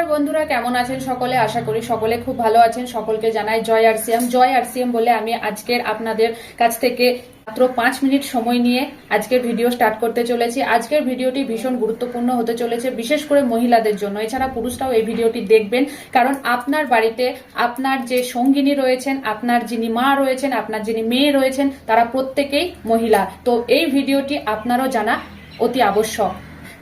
নমস্কার বন্ধুরা, কেমন আছেন সকলে? আশা করি সকলে খুব ভালো আছেন। সকলকে জানাই জয় আর আরসিএম। জয় আর আরসিএম বলে আমি আজকের আপনাদের কাছ থেকে মাত্র পাঁচ মিনিট সময় নিয়ে আজকের ভিডিও স্টার্ট করতে চলেছি। আজকের ভিডিওটি ভীষণ গুরুত্বপূর্ণ হতে চলেছে, বিশেষ করে মহিলাদের জন্য। এছাড়া পুরুষরাও এই ভিডিওটি দেখবেন, কারণ আপনার বাড়িতে আপনার যে সঙ্গিনী রয়েছেন, আপনার যিনি মা রয়েছেন, আপনার যিনি মেয়ে রয়েছেন, তারা প্রত্যেকেই মহিলা। তো এই ভিডিওটি আপনারও জানা অতি আবশ্যক।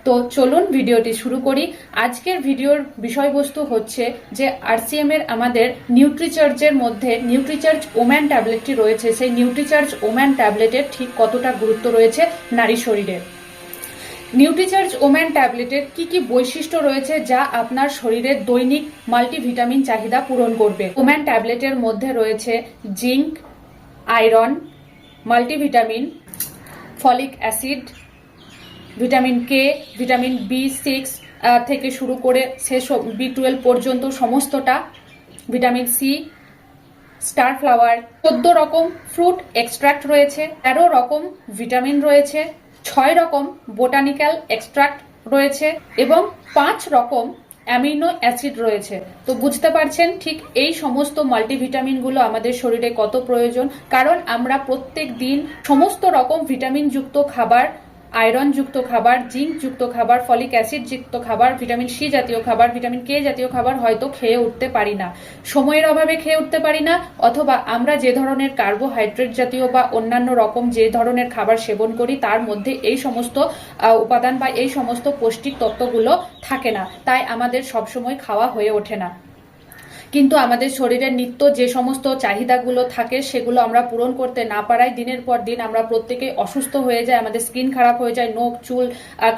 তো চলুন ভিডিওটি শুরু করি। আজকের ভিডিওর বিষয়বস্তু হচ্ছে যে আরসিএম এর আমাদের নিউট্রিচার্জের মধ্যে নিউট্রিচার্জ ওম্যান ট্যাবলেটটি রয়েছে। সেই নিউট্রিচার্জ ওম্যান ট্যাবলেটের ঠিক কতটা গুরুত্ব রয়েছে নারী শরীরে? নিউট্রিচার্জ ওম্যান ট্যাবলেটের কি কি বৈশিষ্ট্য রয়েছে যা আপনার শরীরের দৈনিক মাল্টিভিটামিন চাহিদা পূরণ করবে? ওম্যান ট্যাবলেটের মধ্যে রয়েছে zinc iron multivitamin folic acid vitamin K vitamin B six থেকে শুরু করে শেষ বি টুয়েলভ পর্যন্ত সমস্তটা, ভিটামিন সি স্টার ফ্লাওয়ার চোদ্দ রকম ফ্রুট এক্সট্রাক্ট রয়েছে, তেরো রকম ভিটামিন রয়েছে, ছয় রকম বোটানিক্যাল এক্সট্রাক্ট রয়েছে এবং পাঁচ রকম অ্যামিনো অ্যাসিড রয়েছে। তো বুঝতে পারছেন ঠিক এই সমস্ত মাল্টিভিটামিনগুলো আমাদের শরীরে কত প্রয়োজন? কারণ আমরা প্রত্যেক দিন সমস্ত রকম ভিটামিনযুক্ত খাবার আয়রন যুক্ত খাবার জিঙ্ক যুক্ত খাবার, ফলিক অ্যাসিড যুক্ত খাবার, ভিটামিন সি জাতীয় খাবার, ভিটামিন কে জাতীয় খাবার হয়তো খেয়ে উঠতে পারি না। সময়ের অভাবে খেয়ে উঠতে পারি না, অথবা আমরা যে ধরনের কার্বোহাইড্রেট জাতীয় বা অন্যান্য রকম যে ধরনের খাবার সেবন করি, তার মধ্যে এই সমস্ত উপাদান বা এই সমস্ত পৌষ্টিক তত্ত্বগুলো থাকে না। তাই আমাদের সবসময় খাওয়া হয়ে ওঠে না। কিন্তু আমাদের শরীরের নিত্য যে সমস্ত চাহিদাগুলো থাকে, সেগুলো আমরা পূরণ করতে না পারায় দিনের পর দিন আমরা প্রত্যেকেই অসুস্থ হয়ে যায়, আমাদের স্কিন খারাপ হয়ে যায়, নখ, চুল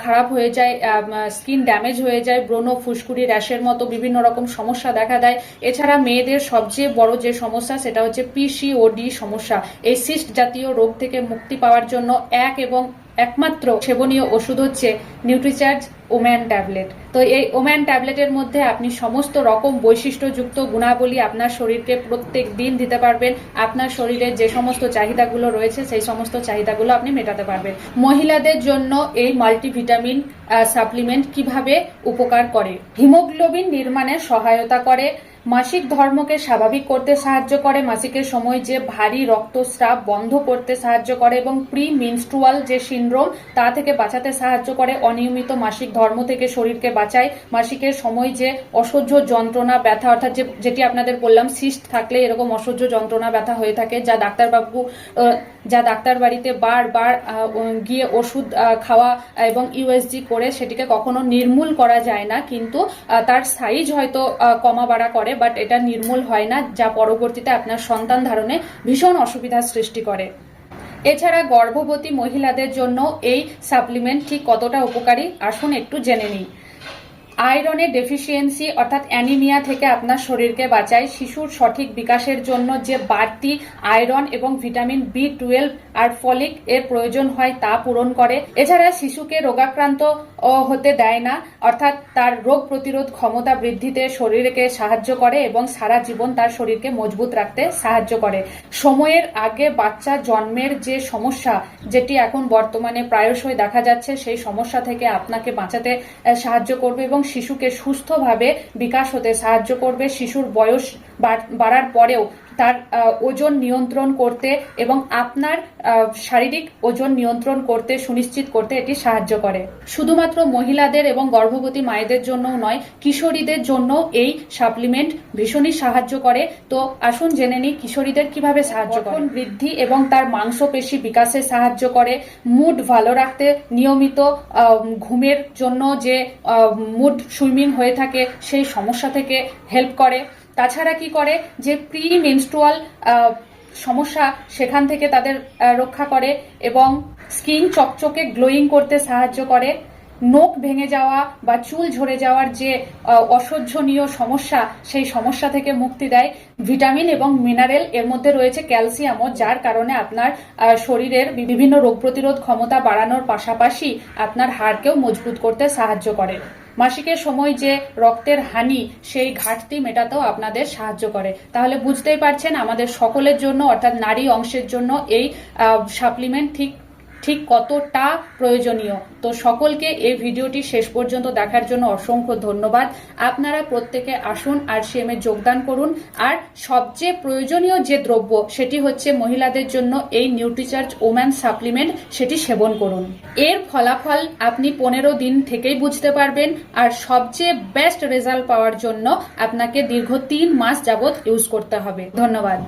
খারাপ হয়ে যায় স্কিন ড্যামেজ হয়ে যায়, ব্রণ, ফুসকুড়ি, র্যাশের মতো বিভিন্ন রকম সমস্যা দেখা দেয়। এছাড়া মেয়েদের সবচেয়ে বড় যে সমস্যা, সেটা হচ্ছে পিসিওডি সমস্যা। এই সিস্ট জাতীয় রোগ থেকে মুক্তি পাওয়ার জন্য এক এবং একমাত্র সেবনীয় ওষুধ হচ্ছে নিউট্রিচার্জ ওম্যান ট্যাবলেট। তো এই ওম্যান ট্যাবলেটের মধ্যে আপনি সমস্ত রকম বৈশিষ্ট্যযুক্ত গুণাবলী আপনার শরীরকে প্রত্যেক দিন দিতে পারবেন। আপনার শরীরের যে সমস্ত চাহিদাগুলো রয়েছে, সেই সমস্ত চাহিদাগুলো আপনি মেটাতে পারবেন। মহিলাদের জন্য এই মাল্টিভিটামিন সাপ্লিমেন্ট কীভাবে উপকার করে? হিমোগ্লোবিন নির্মাণে সহায়তা করে। মাসিক ধর্মকে স্বাভাবিক করতে সাহায্য করে। মাসিকের সময় যে ভারী রক্তস্রাব বন্ধ করতে সাহায্য করে এবং প্রি মিনস্ট্রুয়াল যে সিন্ড্রোম, তা থেকে বাঁচাতে সাহায্য করে। অনিয়মিত মাসিক ধর্ম থেকে শরীরকে বাঁচায়। মাসিকের সময় যে অসহ্য যন্ত্রণা, ব্যথা, অর্থাৎ যে যেটি আপনাদের বললাম, সিস্ট থাকলে এরকম অসহ্য যন্ত্রণা, ব্যথা হয়ে থাকে, যা ডাক্তারবাবু যা ডাক্তার বাড়িতে বারবার গিয়ে ওষুধ খাওয়া এবং ইউএসজি করে সেটিকে কখনো নির্মূল করা যায় না। কিন্তু তার সাইজ হয়তো কমা বাড়া করে, বাট এটা নির্মূল হয় না, যা পরবর্তীতে আপনার সন্তান ধারণে ভীষণ অসুবিধার সৃষ্টি করে। এছাড়া গর্ভবতী মহিলাদের জন্য এই সাপ্লিমেন্ট ঠিক কতটা উপকারী? আসুন একটু জেনে নিই। আয়রনের ডেফিসিয়েন্সি অর্থাৎ অ্যানিমিয়া থেকে আপনার শরীরকে বাঁচায়। শিশুর সঠিক বিকাশের জন্য যে বাড়তি আয়রন এবং ভিটামিন বি টুয়েলভ আর ফলিক এর প্রয়োজন হয় তা পূরণ করে। এছাড়া শিশুকে রোগাক্রান্ত হতে দেয় না, অর্থাৎ তার রোগ প্রতিরোধ ক্ষমতা বৃদ্ধিতে শরীরকে সাহায্য করে এবং সারা জীবন তার শরীরকে মজবুত রাখতে সাহায্য করে। সময়ের আগে বাচ্চা জন্মের যে সমস্যা, যেটি এখন বর্তমানে প্রায়শই দেখা যাচ্ছে, সেই সমস্যা থেকে আপনাকে বাঁচাতে সাহায্য করবে এবং শিশুকে সুস্থভাবে বিকাশ হতে সাহায্য করবে। শিশুর বয়স বাড়ার পরেও তার ওজন নিয়ন্ত্রণ করতে এবং আপনার শারীরিক ওজন নিয়ন্ত্রণ করতে সুনিশ্চিত করতে এটি সাহায্য করে। শুধুমাত্র মহিলাদের এবং গর্ভবতী মায়েদের জন্য নয়, কিশোরীদের জন্য এই সাপ্লিমেন্ট ভীষণই সাহায্য করে। তো আসুন জেনে নিই কিশোরীদের কীভাবে সাহায্য করে। বৃদ্ধি এবং তার মাংসপেশি বিকাশে সাহায্য করে। মুড ভালো রাখতে নিয়মিত ঘুমের জন্য যে মুড সুইমিং হয়ে থাকে সেই সমস্যা থেকে হেল্প করে। তাছাড়া কি করে? যে প্রি মেনস্ট্রুয়াল সমস্যা সেখান থেকে তাদের রক্ষা করে এবং স্কিন চকচকে গ্লোয়িং করতে সাহায্য করে। নোক ভেঙে যাওয়া বা চুল ঝরে যাওয়ার যে অসহ্যনীয় সমস্যা, সেই সমস্যা থেকে মুক্তি দেয়। ভিটামিন এবং মিনারেল এর মধ্যে রয়েছে ক্যালসিয়ামও যার কারণে আপনার শরীরের বিভিন্ন রোগ প্রতিরোধ ক্ষমতা বাড়ানোর পাশাপাশি আপনার হাড়কেও মজবুত করতে সাহায্য করে। মাসিকের সময় যে রক্তের হানি, সেই ঘাটতি মেটাতেও আপনাদের সাহায্য করে। তাহলে বুঝতেই পারছেন আমাদের সকলের জন্য, অর্থাৎ নারী অংশের জন্য এই সাপ্লিমেন্ট ঠিক ঠিক কতটা প্রয়োজনীয়? তো সকলকে এই ভিডিওটি শেষ পর্যন্ত দেখার জন্য অসংখ্য ধন্যবাদ। আপনারা প্রত্যেকে আসুন আরসিএম এ যোগদান করুন। আর সবচেয়ে প্রয়োজনীয় যে দ্রব্য, সেটি হচ্ছে মহিলাদের জন্য এই নিউট্রিচার্জ ওম্যান সাপ্লিমেন্ট সেটি সেবন করুন। এর ফলাফল আপনি পনেরো দিন থেকেই বুঝতে পারবেন। আর সবচেয়ে বেস্ট রেজাল্ট পাওয়ার জন্য আপনাকে দীর্ঘ তিন মাস যাবত ইউজ করতে হবে। ধন্যবাদ।